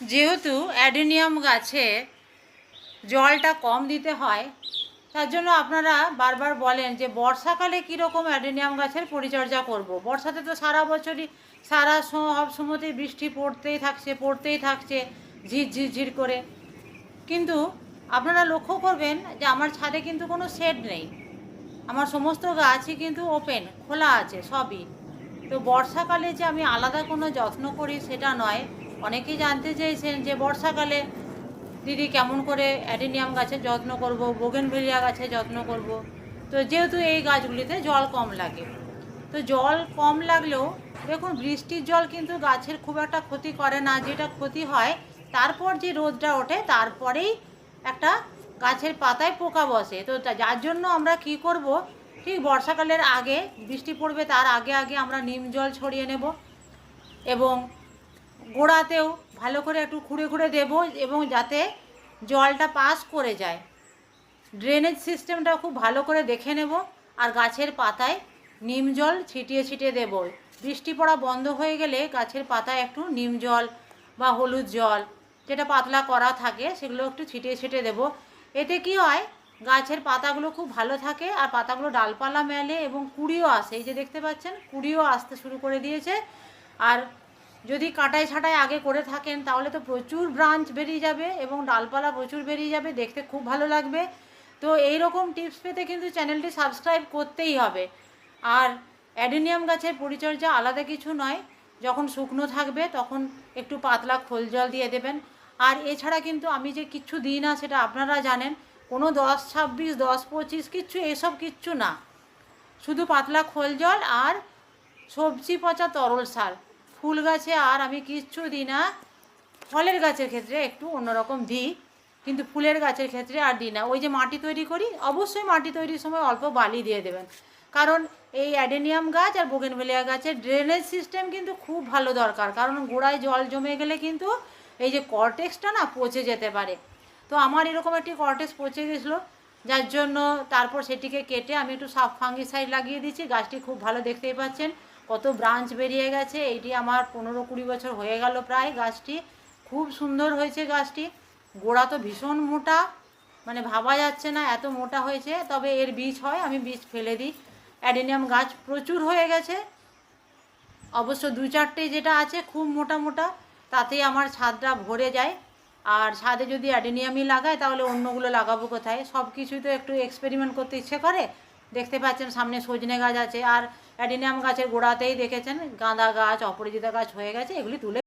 যেহেতু অ্যাডেনিয়াম গাছে জলটা কম দিতে হয়, তার জন্য আপনারা বারবার বলেন যে বর্ষাকালে কীরকম অ্যাডেনিয়াম গাছের পরিচর্যা করব। বর্ষাতে তো সারা বছরই, সারা সব সময়তেই বৃষ্টি পড়তেই থাকছে পড়তেই থাকছে, ঝির ঝির ঝির করে। কিন্তু আপনারা লক্ষ্য করবেন যে আমার ছাদে কিন্তু কোনো শেড নেই। আমার সমস্ত গাছই কিন্তু ওপেন, খোলা আছে সবই। তো বর্ষাকালে যে আমি আলাদা কোনো যত্ন করি সেটা নয়। অনেকেই জানতে চেয়েছেন যে বর্ষাকালে দিদি কেমন করে অ্যাডেনিয়াম গাছের যত্ন করব, বোগেনভেলিয়া গাছের যত্ন করব। তো যেহেতু এই গাছগুলিতে জল কম লাগে, তো জল কম লাগলেও দেখুন বৃষ্টির জল কিন্তু গাছের খুব একটা ক্ষতি করে না। যেটা ক্ষতি হয়, তারপর যে রোদটা ওঠে, তারপরেই একটা গাছের পাতায় পোকা বসে। তো, যার জন্য আমরা কি করব, ঠিক বর্ষাকালের আগে, বৃষ্টি পড়বে তার আগে আগে আমরা নিম জল ছড়িয়ে নেব এবং গোড়াতেও ভালো করে একটু খুঁড়ে খুঁড়ে দেব এবং যাতে জলটা পাস করে যায়। ড্রেনেজ সিস্টেমটা খুব ভালো করে দেখে নেব আর গাছের পাতায় নিম জল ছিটিয়ে ছিটিয়ে দেব। বৃষ্টি পড়া বন্ধ হয়ে গেলে গাছের পাতায় একটু নিম জল বা হলুদ জল যেটা পাতলা করা থাকে সেগুলো একটু ছিটিয়ে ছিটিয়ে দেব। এতে কি হয়, গাছের পাতাগুলো খুব ভালো থাকে আর পাতাগুলো ডালপালা মেলে এবং কুড়িও আসে। এই যে দেখতে পাচ্ছেন, কুড়িও আসতে শুরু করে দিয়েছে। আর যদি কাটাই ছাটাই আগে করে থাকেন, তাহলে তো প্রচুর ব্রাঞ্চ বেরিয়ে যাবে এবং ডালপালা প্রচুর বেরিয়ে যাবে, দেখতে খুব ভালো লাগবে। তো এই রকম টিপস পেতে কিন্তু চ্যানেলটি সাবস্ক্রাইব করতেই হবে। আর অ্যাডেনিয়াম গাছের পরিচর্যা আলাদা কিছু নয়, যখন শুকনো থাকবে তখন একটু পাতলা খোল জল দিয়ে দেবেন। আর এছাড়া কিন্তু আমি যে কিচ্ছু দিই না, সেটা আপনারা জানেন, কোনো দশ, ছাব্বিশ, দশ, পঁচিশ কিচ্ছু, এসব কিচ্ছু না। শুধু পাতলা খোল জল আর সবজি পচা তরল সার। ফুল গাছে আর আমি কিচ্ছু দিই না। ফলের গাছের ক্ষেত্রে একটু অন্যরকম দিই, কিন্তু ফুলের গাছের ক্ষেত্রে আর দিই না। ওই যে মাটি তৈরি করি, অবশ্যই মাটি তৈরির সময় অল্প বালি দিয়ে দেবেন। কারণ এই অ্যাডেনিয়াম গাছ আর বোগেনভেলিয়া গাছের ড্রেনেজ সিস্টেম কিন্তু খুব ভালো দরকার। কারণ গোড়ায় জল জমে গেলে কিন্তু এই যে কর্টেক্সটা না পচে যেতে পারে। তো আমার এরকম একটি কর্টেক্স পচে গেছিল, যার জন্য তারপর সেটিকে কেটে আমি একটু সাফ ফাঙ্গিসাইড লাগিয়ে দিচ্ছি। গাছটি খুব ভালো দেখতেই পাচ্ছেন। কত ব্রাঞ্চ বেরিয়ে গেছে এইটি আমার পনেরো কুড়ি বছর হয়ে গেল প্রায় গাছটি। খুব সুন্দর হয়েছে গাছটি। গোড়া তো ভীষণ মোটা মানে ভাবা যাচ্ছে না এত মোটা হয়েছে, তবে এর বীজ হয়, আমি বীজ ফেলে দিই। অ্যাডেনিয়াম গাছ প্রচুর হয়ে গেছে। অবশ্য দু চারটে যেটা আছে খুব মোটা মোটা, তাতেই আমার ছাদটা ভরে যায়। আর ছাদে যদি অ্যাডেনিয়ামই লাগায় তাহলে অন্যগুলো লাগাবো কোথায়? সব কিছুই তো একটু এক্সপেরিমেন্ট করতে ইচ্ছে করে। দেখতে পাচ্ছেন সামনে সজনে গাছ আছে। আর অ্যাডেনিয়াম গাছের গোড়াতেই দেখেছেন গাঁদা গাছ অপরাজিতা গাছ হয়ে গেছে এগুলি তুলে